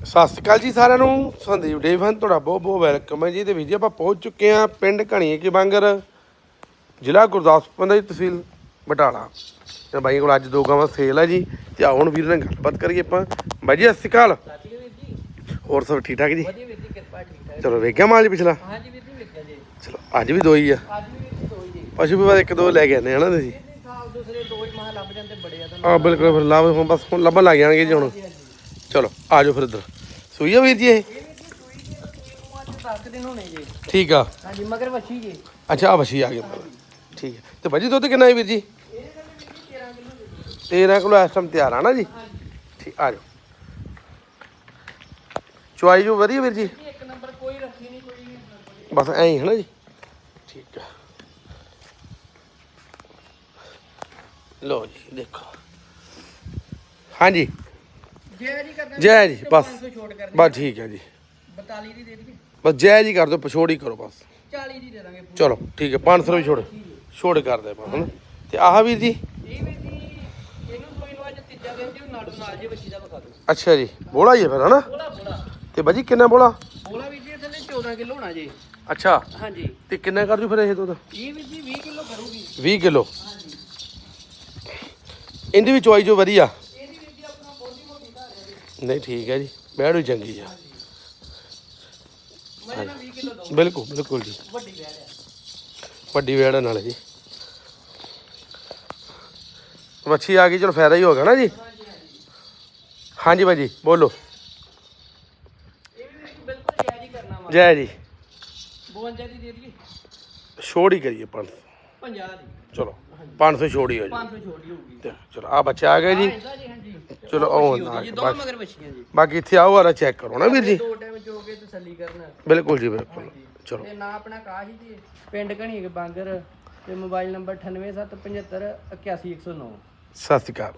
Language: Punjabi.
ਸਤਿ ਸ਼੍ਰੀ ਅਕਾਲ ਜੀ ਸਾਰਿਆਂ ਨੂੰ। ਸੰਦੀਪ ਡੇਵਨ ਤੁਹਾਡਾ ਬਹੁਤ ਬਹੁਤ ਵੈਲਕਮ ਹੈ ਜੀ। ਤੇ ਵੀਰ ਜੀ ਆਪਾਂ ਪਹੁੰਚ ਚੁੱਕੇ ਹਾਂ ਪਿੰਡ ਘਣੀਏ ਕੀ ਬਾਂਗਰ ਜ਼ਿਲ੍ਹਾ ਗੁਰਦਾਸਪੁਰ ਦਾ ਜੀ ਤਹਿਸੀਲ ਬਟਾਲਾ। ਤੇ ਬਾਈ ਕੋਲ ਅੱਜ ਦੋ ਗਾਵਾਂ ਸੇਲ ਹੈ ਜੀ। ਤੇ ਆਓ ਹੁਣ ਵੀਰ ਨਾਲ ਗੱਲਬਾਤ ਕਰੀਏ ਆਪਾਂ। ਬਾਈ ਜੀ ਸਤਿ ਸ਼੍ਰੀ ਅਕਾਲ। ਹੋਰ ਸਭ ਠੀਕ ਠਾਕ ਜੀ? ਚਲੋ ਵੇਖਿਆ ਮਾਲ ਜੀ ਪਿਛਲਾ? ਹਾਂਜੀ ਵੀਰ ਜੀ ਵੇਖਿਆ ਜੀ। ਚਲੋ ਅੱਜ ਵੀ ਦੋ ਹੀ ਆ। ਅੱਜ ਵੀ ਦੋ ਹੀ ਜੀ। ਪਸ਼ੂ ਵੀ ਬਾਅਦ ਇੱਕ ਦੋ ਲੈ ਕੇ ਆਨੇ ਹਨਾ ਤੁਸੀਂ? ਦੂਸਰੇ ਦੋ ਹੀ ਮਹਾ ਲੱਭ ਜਾਂਦੇ ਬੜੇ ਆ ਤਾਂ ਆ ਬਿਲਕੁਲ ਫਿਰ ਲੱਭ ਹੁਣ ਬਸ ਹੁਣ ਲੱਭਣ ਲੱਗ ਜਾਣਗੇ ਜੀ ਹੁਣ। ਚਲੋ ਆ ਜਾਓ ਫਿਰ ਇੱਧਰ। ਸੂਈ ਆ ਵੀਰ ਜੀ ਇਹ? ਇਹ ਵੀਰ ਜੀ ਸੂਈ ਜੀ ਸੂਈ ਨੂੰ ਅੱਜ 10 ਦਿਨ ਹੋਣੇ ਜੀ। ਠੀਕ ਆ। ਹਾਂਜੀ ਮਗਰ ਵੱਛੀ ਜੀ। ਅੱਛਾ ਆ ਵਸ਼ੀ ਆ ਗਈ ਠੀਕ ਹੈ ਤੇ ਭਾਜੀ ਦੁੱਧ ਕਿੰਨਾ ਹੈ ਵੀਰ ਜੀ? 13 ਕਿਲੋ ਇਸ ਟਾਈਮ ਤਿਆਰ ਆ ਨਾ ਜੀ? ਠੀਕ ਆ ਜਾਓ। ਚੁਆਈ ਜੋ ਵਧੀਆ ਵੀਰ ਜੀ? ਇੱਕ ਨੰਬਰ ਕੋਈ ਰੱਖੀ ਨਹੀਂ ਕੋਈ ਬਸ ਐਂ ਹੀ ਹੈ ਨਾ ਜੀ? ਠੀਕ ਆ। ਲੋ ਜੀ ਦੇਖੋ। ਹਾਂਜੀ। ਜੈ ਜੀ ਕਰਨਾ ਜੈ ਜੀ ਬਸ। 500 ਛੋਟ ਕਰਨੀ। ਬਸ ਠੀਕ ਹੈ ਜੀ। 42 ਦੀ ਦੇ ਦਈਏ? ਬਸ ਜੈ ਜੀ ਕਰ ਦਿਓ ਪਛੋੜ ਹੀ ਕਰੋ ਬਸ। 40 ਦੀ ਦੇ ਦਾਂਗੇ ਪੂਰੀ। ਚਲੋ ਠੀਕ ਹੈ 500 ਰੁਪਏ ਛੋੜ ਛੋੜ ਕਰ ਦੇ ਬਸ ਹਨਾ? ਤੇ ਆਹ ਵੀਰ ਜੀ? ਇਹ ਵੀਰ ਜੀ ਇਹਨੂੰ ਕੋਈ ਨੂੰ ਅੱਜ ਤੀਜਾ ਦਿਨ ਜੀ ਨਾਲ ਨਾਲ ਜੇ ਵੱਛੀ ਦਾ ਵਿਖਾ ਦਿਓ। ਅੱਛਾ ਜੀ ਬੋਲਾ ਹੀ ਹੈ ਫਿਰ ਹਨਾ? ਬੋਲਾ ਬੋਲਾ। ਤੇ ਭਾਜੀ ਕਿੰਨਾ ਬੋਲਾ? ਬੋਲਾ ਵੀਰ ਜੀ ਥੱਲੇ 14 ਕਿਲੋ ਹੋਣਾ ਜੀ। ਅੱਛਾ। ਹਾਂਜੀ। ਤੇ ਕਿੰਨਾ ਕਰ ਜੂ ਫਿਰ ਇਹ ਦੁੱਧ? ਇਹ ਵੀਰ ਜੀ 20 ਕਿਲੋ ਕਰੂਗੀ। 20 ਕਿਲੋ। ਹਾਂਜੀ। ਇਹਦੀ ਵੀ ਚੁਆਈ ਜੋ ਵਧੀਆ ਇਹਦੀ ਵੀਰ ਜੀ ਆਪਣਾ ਬੋਲੀ ਮੋਟੀ ਘਰ ਹੈ ਜੀ ਨਹੀਂ ਠੀਕ ਹੈ ਜੀ। ਬੈੜ ਚੰਗੀ ਆ। ਮੈਂ ਨਾ 20 ਕਿਲੋ ਦਊਂ ਬਿਲਕੁਲ ਬਿਲਕੁਲ ਜੀ। ਵੱਡੀ ਵੈੜ ਹੈ ਵੱਡੀ ਨਾਲ ਜੀ। ਮੱਛੀ ਆ ਗਈ ਚਲੋ ਫਾਇਦਾ ਹੀ ਹੋ ਗਿਆ ਨਾ ਜੀ। ਹਾਂਜੀ ਭਾਜੀ ਬੋਲੋ। ਇਹ ਵੀ ਜੀ ਹੀ ਕਰਨਾ ਵਾ ਜੈ ਜੀ 52 ਦੀ ਦੇ ਦਈਏ ਛੋੜ ਹੀ ਕਰੀਏ 500 50 ਦੀ ਚਲੋ 500 ਛੋੜ ਹੀ ਜੀ 500 ਛੋਟੀ ਹੋਊਗੀ ਚਲੋ ਆ ਬੱਚਾ ਆ ਗਿਆ ਜੀ। ਜੀ ਚਲੋ ਨਾ ਹੋਊਗੀ ਜੀ ਦੋ ਮਗਰ ਵੱਛੀਆਂ ਜੀ। ਬਾਕੀ ਇੱਥੇ ਆਓ ਆਰਾ ਚੈੱਕ ਕਰੋ ਨਾ ਵੀਰ ਜੀ। ਦੋ ਟਾਈਮ ਚੋ ਕੇ ਤਸੱਲੀ ਕਰਨਾ। ਬਿਲਕੁਲ ਜੀ ਬਿਲਕੁਲ। ਚਲੋ। ਤੇ ਨਾ ਆਪਣਾ ਕਾਸ਼ ਜੀ? ਪਿੰਡ ਘਣੀ ਬਾਂਗਰ ਤੇ ਮੋਬਾਈਲ ਨੰਬਰ 98775 81109 ਸਤਿ ਸ਼੍ਰੀ ਅਕਾਲ।